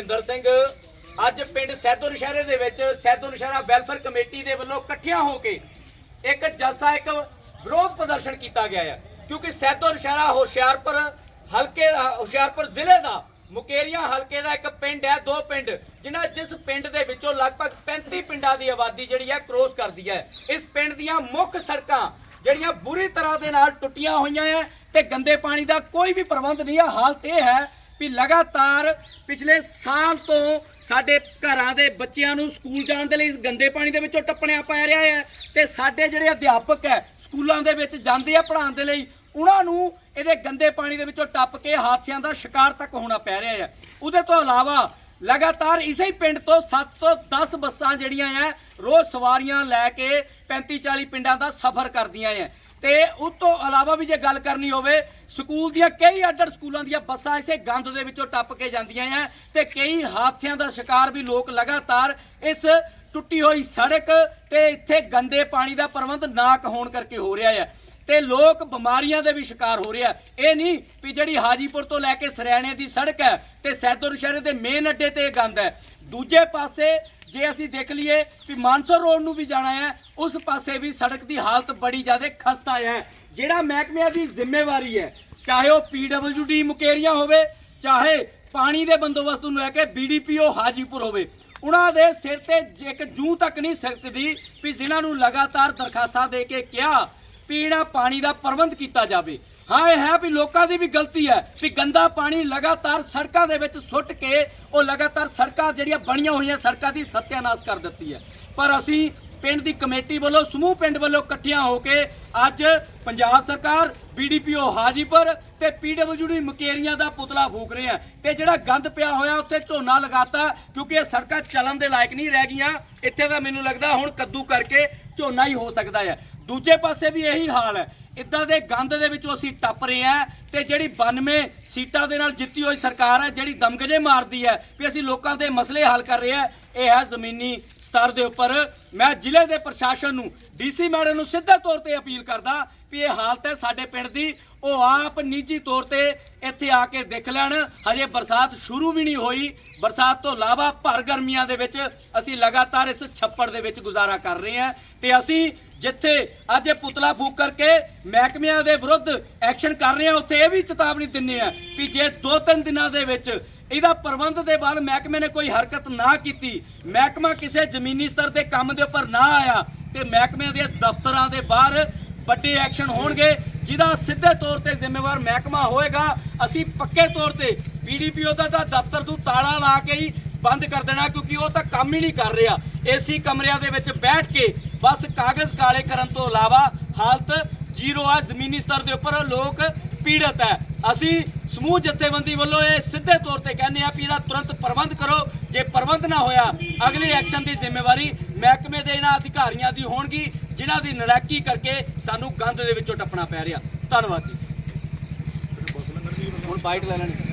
ਧਰਮਿੰਦਰ ਸਿੰਘ, ਅੱਜ ਪਿੰਡ ਸੈਦੋ ਨਸ਼ਹਿਰੇ ਦੇ ਵਿੱਚ ਸੈਦੋ ਨਸ਼ਹਿਰਾ ਵੈਲਫੇਅਰ ਕਮੇਟੀ ਦੇ ਵੱਲੋਂ ਇਕੱਠਿਆਂ ਹੋ ਕੇ ਇੱਕ ਜਲਸਾ, ਇੱਕ ਵਿਰੋਧ ਪ੍ਰਦਰਸ਼ਨ ਕੀਤਾ ਗਿਆ ਹੈ। ਕਿਉਂਕਿ ਸੈਦੋ ਨਸ਼ਹਿਰਾ ਹੁਸ਼ਿਆਰਪੁਰ ਹਲਕੇ ਦਾ, ਹੁਸ਼ਿਆਰਪੁਰ ਜ਼ਿਲ੍ਹੇ ਦਾ ਮੁਕੇਰੀਆਂ ਹਲਕੇ ਦਾ ਇੱਕ ਪਿੰਡ ਹੈ, ਦੋ ਪਿੰਡ, ਜਿਨ੍ਹਾਂ ਜਿਸ ਪਿੰਡ ਦੇ ਵਿੱਚੋਂ ਲਗਭਗ 35 ਪਿੰਡਾਂ ਦੀ ਆਬਾਦੀ ਜਿਹੜੀ ਹੈ ਕ੍ਰੋਸ ਕਰਦੀ ਹੈ। ਇਸ ਪਿੰਡ ਦੀਆਂ ਮੁੱਖ ਸੜਕਾਂ ਜਿਹੜੀਆਂ ਬੁਰੀ ਤਰ੍ਹਾਂ ਦੇ ਨਾਲ ਟੁੱਟੀਆਂ ਹੋਈਆਂ ਹੈ ਤੇ ਗੰਦੇ ਪਾਣੀ ਦਾ ਕੋਈ ਵੀ ਪ੍ਰਬੰਧ ਨਹੀਂ ਹੈ। ਹਾਲਤ ਇਹ ਹੈ ਵੀ ਲਗਾਤਾਰ ਪਿਛਲੇ ਸਾਲ ਤੋਂ ਸਾਡੇ ਘਰਾਂ ਦੇ ਬੱਚਿਆਂ ਨੂੰ ਸਕੂਲ ਜਾਣ ਦੇ ਲਈ ਗੰਦੇ ਪਾਣੀ ਦੇ ਵਿੱਚੋਂ ਟੱਪਣਿਆ ਪੈ ਰਿਹਾ ਹੈ ਤੇ ਸਾਡੇ ਜਿਹੜੇ ਅਧਿਆਪਕ ਹੈ, ਸਕੂਲਾਂ ਦੇ ਵਿੱਚ ਜਾਂਦੇ ਆ ਪੜ੍ਹਾਉਣ ਦੇ ਲਈ, ਉਹਨਾਂ ਨੂੰ ਇਹਦੇ ਗੰਦੇ ਪਾਣੀ ਦੇ ਵਿੱਚੋਂ ਟੱਪ ਕੇ ਹਾਦਸਿਆਂ ਦਾ ਸ਼ਿਕਾਰ ਤੱਕ ਹੋਣਾ ਪੈ ਰਿਹਾ ਹੈ। ਉਹਦੇ ਤੋਂ ਇਲਾਵਾ ਲਗਾਤਾਰ ਇਸੇ ਹੀ ਪਿੰਡ ਤੋਂ 7 ਤੋਂ 10 ਬੱਸਾਂ ਜਿਹੜੀਆਂ ਆ ਰੋਜ਼ ਸਵਾਰੀਆਂ ਲੈ ਕੇ 35 40 ਪਿੰਡਾਂ ਦਾ ਸਫ਼ਰ ਕਰਦੀਆਂ ਆ ਤੇ ਉਸ ਤੋਂ ਇਲਾਵਾ ਵੀ ਜੇ ਗੱਲ ਕਰਨੀ ਹੋਵੇ, ਸਕੂਲ ਦੀਆਂ ਕਈ ਅੱਡਰ ਸਕੂਲਾਂ ਦੀਆਂ ਬੱਸਾਂ ਇਸੇ ਗੰਦ ਦੇ ਵਿੱਚੋਂ ਟੱਪ ਕੇ ਜਾਂਦੀਆਂ ਆ ਤੇ ਕਈ ਹਾਦਸਿਆਂ ਦਾ ਸ਼ਿਕਾਰ ਵੀ ਲੋਕ ਲਗਾਤਾਰ ਇਸ ਟੁੱਟੀ ਹੋਈ ਸੜਕ ਤੇ ਇੱਥੇ ਗੰਦੇ ਪਾਣੀ ਦਾ ਪ੍ਰਬੰਧ ਨਾ ਹੋਣ ਕਰਕੇ ਹੋ ਰਿਹਾ ਹੈ ਤੇ ਲੋਕ ਬਿਮਾਰੀਆਂ ਦੇ ਵੀ ਸ਼ਿਕਾਰ ਹੋ ਰਿਹਾ ਇਹ ਨਹੀਂ ਵੀ ਜਿਹੜੀ ਹਾਜੀਪੁਰ ਤੋਂ ਲੈ ਕੇ ਸਰਿਆਣੇ ਦੀ ਸੜਕ ਹੈ ਤੇ ਸੈਦੋਰ ਸ਼ਹਿਰ ਦੇ ਮੇਨ ਅੱਡੇ ਤੇ ਇਹ ਗੰਦ ਹੈ। ਦੂਜੇ ਪਾਸੇ ਜੇ ਅਸੀਂ ਦੇਖ ਲਈਏ ਵੀ ਮਾਨਸਰ ਰੋਡ ਨੂੰ ਵੀ ਜਾਣਾ ਹੈ, ਉਸ ਪਾਸੇ ਵੀ ਸੜਕ ਦੀ ਹਾਲਤ ਬੜੀ ਜ਼ਿਆਦਾ ਖਸਤਾ ਹੈ। ਜਿਹੜਾ ਮਹਿਕਮਿਆਂ ਦੀ ਜ਼ਿੰਮੇਵਾਰੀ ਹੈ, ਚਾਹੇ ਉਹ ਪੀਡਬਲਯੂਡੀ ਮੁਕੇਰੀਆਂ ਹੋਵੇ, ਚਾਹੇ ਪਾਣੀ ਦੇ ਬੰਦੋਬਸਤ ਨੂੰ ਲੈ ਕੇ ਬੀਡੀਪੀਓ ਹਾਜੀਪੁਰ ਹੋਵੇ, ਉਹਨਾਂ ਦੇ ਸਿਰ ਤੇ ਇੱਕ ਜੂੰ ਤੱਕ ਨਹੀਂ ਸਕਦੀ ਵੀ ਜਿਨ੍ਹਾਂ ਨੂੰ ਲਗਾਤਾਰ ਦਰਖਾਸਤਾਂ ਦੇ ਕੇ ਕਿਹਾ, ਪੀਣਾ ਪਾਣੀ ਦਾ ਪ੍ਰਬੰਧ ਕੀਤਾ ਜਾਵੇ। ਹਾਂ ਇਹ ਹੈ ਵੀ ਲੋਕਾਂ ਦੀ ਵੀ ਗਲਤੀ ਹੈ ਵੀ ਗੰਦਾ ਪਾਣੀ ਲਗਾਤਾਰ ਸੜਕਾਂ ਦੇ ਵਿੱਚ ਸੁੱਟ ਕੇ ਉਹ ਲਗਾਤਾਰ ਸੜਕਾਂ ਜਿਹੜੀਆਂ ਬਣੀਆਂ ਹੋਈਆਂ ਸੜਕਾਂ ਦੀ ਸਤਿਆਨਾਸ਼ ਕਰ ਦਿੱਤੀ ਹੈ। ਪਰ ਅਸੀਂ ਪਿੰਡ ਦੀ ਕਮੇਟੀ ਵੱਲੋਂ, ਸਮੂਹ ਪਿੰਡ ਵੱਲੋਂ ਇਕੱਠੀਆਂ ਹੋ ਕੇ ਅੱਜ ਪੰਜਾਬ ਸਰਕਾਰ ਬੀਡੀਪੀਓ ਹਾਜੀਪੁਰ ਤੇ ਪੀਡਬਲਯੂਡੀ ਮਕੇਰੀਆਂ ਦਾ ਪੁਤਲਾ ਫੂਕ ਰਹੇ ਆ ਤੇ ਜਿਹੜਾ ਗੰਦ ਪਿਆ ਹੋਇਆ ਉੱਥੇ ਝੋਨਾ ਲਗਾਤਾ ਕਿਉਂਕਿ ਇਹ ਸੜਕਾਂ ਚੱਲਣ ਦੇ ਲਾਇਕ ਨਹੀਂ ਰਹਿ ਗਈਆਂ। ਇੱਥੇ ਤਾਂ ਮੈਨੂੰ ਲੱਗਦਾ ਹੁਣ ਕੱਦੂ ਕਰਕੇ ਝੋਨਾ ਹੀ ਹੋ ਸਕਦਾ ਹੈ। ਦੂਜੇ ਪਾਸੇ ਵੀ ਇਹੀ ਹਾਲ ਹੈ ਇਦਾਂ ਦੇ ਗੰਦ ਦੇ ਵਿੱਚੋਂ ਅਸੀਂ ਟੱਪ ਰਹੇ ਆ ਤੇ ਜਿਹੜੀ 92 ਸੀਟਾਂ ਦੇ ਨਾਲ ਜਿੱਤੀ ਹੋਈ ਸਰਕਾਰ ਹੈ, ਜਿਹੜੀ ਦਮਗਜੇ ਮਾਰਦੀ ਹੈ ਵੀ ਅਸੀਂ ਲੋਕਾਂ ਦੇ ਮਸਲੇ ਹੱਲ ਕਰ ਰਹੇ ਆ ਇਹ ਹੈ ਜ਼ਮੀਨੀ ਸਤਰ ਦੇ ਉੱਪਰ। ਮੈਂ ਜ਼ਿਲ੍ਹੇ ਦੇ ਪ੍ਰਸ਼ਾਸਨ ਨੂੰ, ਡੀਸੀ ਮੈਡਮ ਨੂੰ ਸਿੱਧੇ ਤੌਰ ਤੇ ਅਪੀਲ ਕਰਦਾ ਵੀ ਇਹ ਹਾਲਤ ਹੈ ਸਾਡੇ ਪਿੰਡ ਦੀ, ਉਹ ਆਪ ਨਿੱਜੀ ਤੌਰ ਤੇ ਇੱਥੇ ਆ ਕੇ ਦੇਖ ਲੈਣ। ਹਜੇ ਬਰਸਾਤ ਸ਼ੁਰੂ ਵੀ ਨਹੀਂ ਹੋਈ। ਬਰਸਾਤ ਤੋਂ ਇਲਾਵਾ ਭਰ ਗਰਮੀਆਂ ਦੇ ਵਿੱਚ ਅਸੀਂ ਲਗਾਤਾਰ ਇਸ ਛੱਪੜ ਦੇ ਵਿੱਚ ਗੁਜ਼ਾਰਾ ਕਰ ਰਹੇ ਹਾਂ। ਤੇ ਅਸੀਂ ਜਿੱਥੇ ਅੱਜ ਇਹ ਪੁਤਲਾ ਫੂਕ ਕਰਕੇ ਮਹਿਕਮਿਆਂ ਦੇ ਵਿਰੁੱਧ ਐਕਸ਼ਨ ਕਰ ਰਹੇ ਹਾਂ, ਉੱਥੇ ਇਹ ਵੀ ਚੇਤਾਵਨੀ ਦਿੰਨੇ ਆ ਵੀ ਜੇ ਦੋ ਤਿੰਨ ਦਿਨਾਂ ਦੇ ਵਿੱਚ ਇਹਦਾ ਪ੍ਰਬੰਧ ਦੇ ਬਾਅਦ ਮਹਿਕਮੇ ਨੇ ਕੋਈ ਹਰਕਤ ਨਾ ਕੀਤੀ, ਮਹਿਕਮਾ ਕਿਸੇ ਜ਼ਮੀਨੀ ਸਤਰ ਤੇ ਕੰਮ ਦੇ ਉੱਪਰ ਨਾ ਆਇਆ, ਤੇ ਮਹਿਕਮਿਆਂ ਦੇ ਦਫ਼ਤਰਾਂ ਦੇ ਬਾਹਰ ਵੱਡੇ ਐਕਸ਼ਨ ਹੋਣਗੇ, ਜਿਹਦਾ ਸਿੱਧੇ ਤੌਰ ਤੇ ਜ਼ਿੰਮੇਵਾਰ ਮਹਿਕਮਾ ਹੋਏਗਾ। ਅਸੀਂ ਪੱਕੇ ਤੌਰ ਤੇ ਪੀਡੀਪੀਓ ਦਾ ਤਾਂ ਦਫ਼ਤਰ ਨੂੰ ਤਾਲਾ ਲਾ ਕੇ ਹੀ ਬੰਦ ਕਰ ਦੇਣਾ, ਕਿਉਂਕਿ ਉਹ ਤਾਂ ਕੰਮ ਹੀ ਨਹੀਂ ਕਰ ਰਿਹਾ। ਏਸੀ ਕਮਰਿਆਂ ਦੇ ਵਿੱਚ ਬੈਠ ਕੇ ਬਸ ਕਾਗਜ਼ ਕਾਲੇ ਕਰਨ ਤੋਂ ਇਲਾਵਾ ਹਾਲਤ ਜ਼ੀਰੋ ਆ, ਜ਼ਮੀਨੀ ਸਤਰ ਦੇ ਉੱਪਰ ਲੋਕ ਪੀੜਤ ਹੈ। ਅਸੀਂ ਸਮੂਹ ਜਥੇਬੰਦੀ ਵੱਲੋਂ ਇਹ ਸਿੱਧੇ ਤੌਰ ਤੇ ਕਹਿੰਦੇ ਆ ਵੀ ਇਹਦਾ ਤੁਰੰਤ ਪ੍ਰਬੰਧ ਕਰੋ। ਜੇ ਪ੍ਰਬੰਧ ਨਾ ਹੋਇਆ, ਅਗਲੇ ਐਕਸ਼ਨ ਦੀ ਜ਼ਿੰਮੇਵਾਰੀ ਮਹਿਕਮੇ ਦੇ ਇਹਨਾਂ ਅਧਿਕਾਰੀਆਂ ਦੀ ਹੋਣਗੀ। ਜਿਨ੍ਹਾਂ ਦੀ ਨਲਾਇਕੀ ਕਰਕੇ ਸਾਨੂੰ ਗੰਦ ਦੇ ਵਿੱਚੋਂ ਟੱਪਣਾ ਪੈ ਰਿਹਾ। ਧੰਨਵਾਦ ਜੀ। ਹੁਣ ਬਾਈਟ ਲੈ ਲੈਣੀ।